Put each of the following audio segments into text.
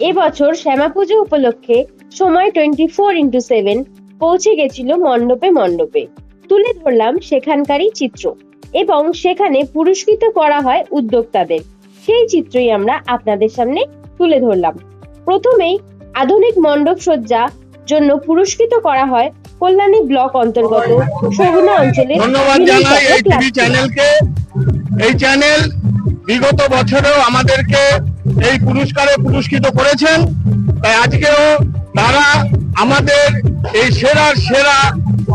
এবছর শ্যামা পুজো উপলক্ষে সময় টোয়েন্টি ফোর ইন্টু সেভেন পৌঁছে গেছিল মণ্ডপে মণ্ডপে। তুলে ধরলাম সেখানকারই চিত্র এবং সেখানে পুরস্কৃত করা হয় উদ্যোক্তাদের। সেই চিত্রই আমরা আপনাদের সামনে তুলে ধরলাম। প্রথমেই আধুনিক মণ্ডপ সজ্জা জন্য পুরস্কৃত করা হয় কল্যাণী ব্লক অন্তর্গত সগুনা অঞ্চলের ধন্যবাদ জানাই এই চক্র টিভি ক্লাবকে। চ্যানেলকে এই চ্যানেল বিগত বছরেও আমাদেরকে এই পুরস্কারে পুরস্কৃত করেছেন। তাই আজকেও তারা আমাদের এই সেরার সেরা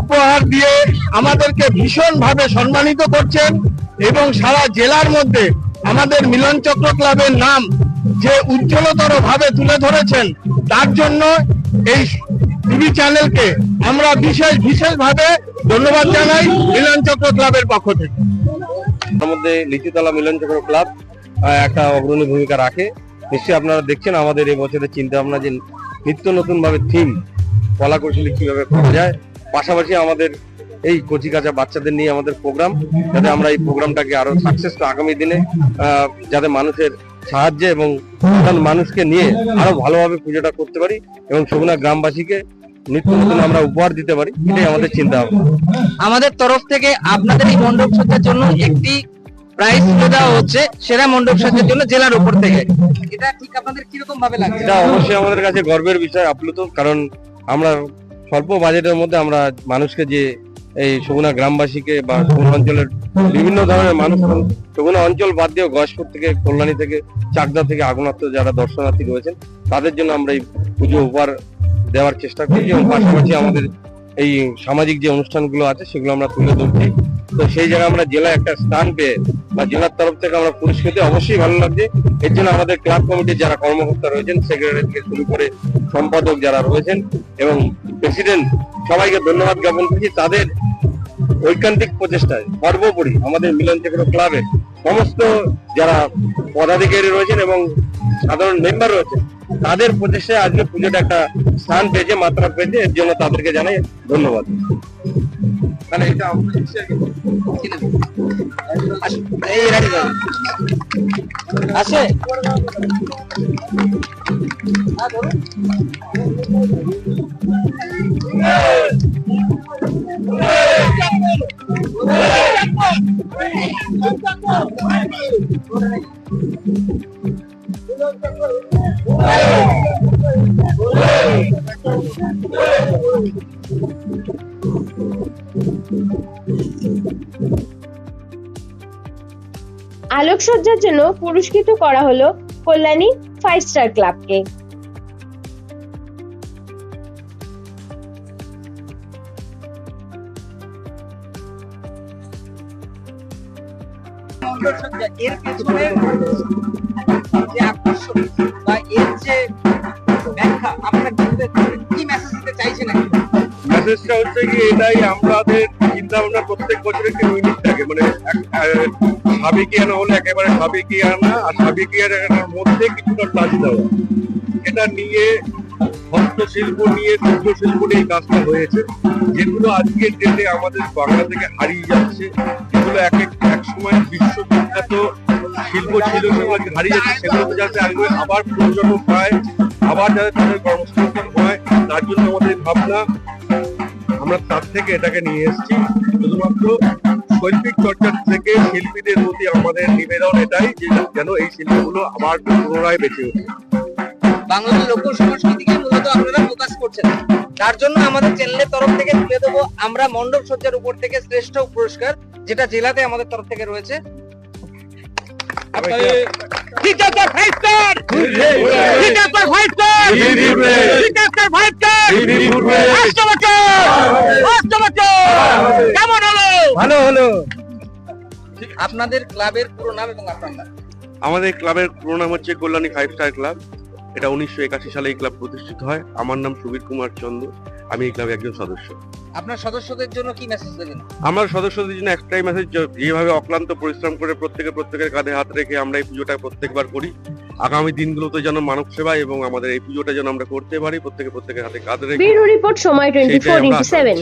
উপহার দিয়ে আমাদেরকে ভীষণভাবে সম্মানিত করছেন এবং সারা জেলার মধ্যে আমাদের মিলন চক্র ক্লাবের নাম যে উজ্জ্বলতর ভাবে তুলে ধরেছেন, তার জন্য এই টিভি চ্যানেলকে আমরা বিশেষ বিশেষভাবে ধন্যবাদ জানাই মিলন চক্র ক্লাবের পক্ষ থেকে। আমাদের লিচুতলা মিলন চক্র ক্লাব একটা অগ্রণী ভূমিকা রাখে। নিশ্চয়ই আপনারা দেখছেন আমাদের এই বছরের চিন্তা ভাবনা যে নিত্য নতুন ভাবে থিম কলা কৌশলী কীভাবে করা যায়। পাশাপাশি আমাদের এই কচি কাঁচা বাচ্চাদের নিয়ে আমাদের প্রোগ্রাম যাতে আমরা এই প্রোগ্রামটাকে আরও সাকসেস আগামী দিনে যাতে মানুষের সাহায্যে এবং সাধারণ মানুষকে নিয়ে আরও ভালোভাবে পুজোটা করতে পারি এবং সগুনা গ্রামবাসীকে নিত্য নতুন আমরা উপহার দিতে পারি, এটাই আমাদের চিন্তা ভাবনা আমাদের তরফ থেকে আপনাদের এই মণ্ডপ সজ্জার জন্য একটি প্রাইজ তুলে দেওয়া হচ্ছে সেরা মণ্ডপ সজ্জার জন্য জেলার উপর থেকে। এটা ঠিক আপনাদের কীরকম ভাবে লাগছে? এটা অবশ্যই আমাদের কাছে গর্বের বিষয় আপ্লুত, কারণ আমরা স্বল্প বাজেটের মধ্যে আমরা মানুষকে যে এই সগুনা গ্রামবাসীকে বা সগুনা অঞ্চলের বিভিন্ন ধরনের মানুষ সগুনা অঞ্চল বাদ দিয়েও গয়েশপুর থেকে, কল্যাণী থেকে, চাকদা থেকে আগুনাত্ম যারা দর্শনার্থী রয়েছেন, তাদের জন্য আমরা এই পুজো উপহার দেওয়ার চেষ্টা করছি এবং পাশাপাশি আমাদের এই সামাজিক যে অনুষ্ঠানগুলো আছে, সেগুলো আমরা তুলে ধরছি। তো সেই জায়গায় আমরা জেলায় একটা স্থান পেয়ে বা জেলার তরফ থেকে আমরা পুরস্কৃত অবশ্যই ভালো লাগছে। এর জন্য আমাদের ক্লাব কমিটির যারা কর্মকর্তা রয়েছেন, সেক্রেটারি থেকে শুরু করে সম্পাদক যারা রয়েছেন এবং প্রেসিডেন্ট, সবাইকে ধন্যবাদ জ্ঞাপন করছি। তাদের ঐকান্তিক প্রচেষ্টায় সর্বোপরি আমাদের মিলন চক্র ক্লাবের সমস্ত যারা পদাধিকারী রয়েছেন এবং সাধারণ মেম্বার রয়েছেন, তাদের প্রচেষ্টায় আজকে পুজোটা একটা স্থান পেয়েছে, মাত্রা পেয়েছে। এর জন্য তাদেরকে জানাই ধন্যবাদ। তাহলে এটা আমরা এই রাখি দাও। আছে আলোকসজ্জার জন্য পুরস্কৃত করা হলো কল্যাণী ফাইভ স্টার ক্লাবকে। এর পেছনে যে আকর্ষণ বা এর যে ব্যাখ্যা আপনারা কি মেসেজ দিতে চাইছেন? মেসেজটা হচ্ছে কি এটাই আমাদের চিন্তা ভাবনা প্রত্যেক বছর একটি ইউনিক থাকে। মানে সাবেকিয়ানা হলে একেবারে সাবেকিয়ানা আর সাবেকিয়ানার মধ্যে কিছুটা টাচ দেওয়া। এটা নিয়ে হস্তশিল্প নিয়ে শিল্প নিয়ে কাজটা হয়েছে। যেগুলো আজকের ডেটে আমাদের বাংলা থেকে হারিয়ে যাচ্ছে, যেগুলো এক এক এক সময় বিশ্ববিখ্যাত শিল্প ছিল সেগুলো হারিয়ে যাচ্ছে, সেগুলো যাতে আগে আবার প্রজন্ম পায় আবার যাতে তাদের কর্মসংস্থান হয়, তার জন্য আমাদের ভাবনা। আমরা তার থেকে এটাকে নিয়ে এসেছি। শুধুমাত্র শৈল্পিক চর্চার থেকে শিল্পীদের প্রতি আমাদের নিবেদন এটাই যে যেন এই শিল্পগুলো আবার পুনরায় বেঁচে ওঠে। বাংলার লোক সংস্কৃতিকে মূলত আপনারা ফোকাস করছেন। তার জন্য আমাদের চ্যানেলের তরফ থেকে তুলে দেবো আমরা মণ্ডপ সজ্জার উপর থেকে শ্রেষ্ঠ পুরস্কার যেটা জেলাতে আমাদের তরফ থেকে রয়েছে। আপনাদের- ঠিকাদার হলো। আপনাদের ক্লাবের পুরো নাম এবং আপনার নাম। আমাদের ক্লাবের পুরো নাম হচ্ছে কল্যাণী ফাইভ স্টার ক্লাব। এটা উনিশশো একাশি সালে এই ক্লাব প্রতিষ্ঠিত হয়। আমার নাম সুবীর কুমার চন্দ্র। আমি এই ক্লাবের একজন সদস্য। আপনার সদস্যদের জন্য কি মেসেজ দেবেন? আমরা সদস্যদের জন্য একটাই মেসেজ যেভাবে অক্লান্ত পরিশ্রম করে প্রত্যেকে প্রত্যেকের কাঁধে হাত রেখে আমরা এই পুজোটা প্রত্যেকবার করি আগামী দিনগুলোতে যেন মানব সেবা এবং আমাদের এই পুজোটা যেন আমরা করতে পারি প্রত্যেকে প্রত্যেকের হাতে কাঁধ রেখে রিপোর্ট সময় টোয়েন্টি ফোর আমরা ইন্টু আশা সেভেন।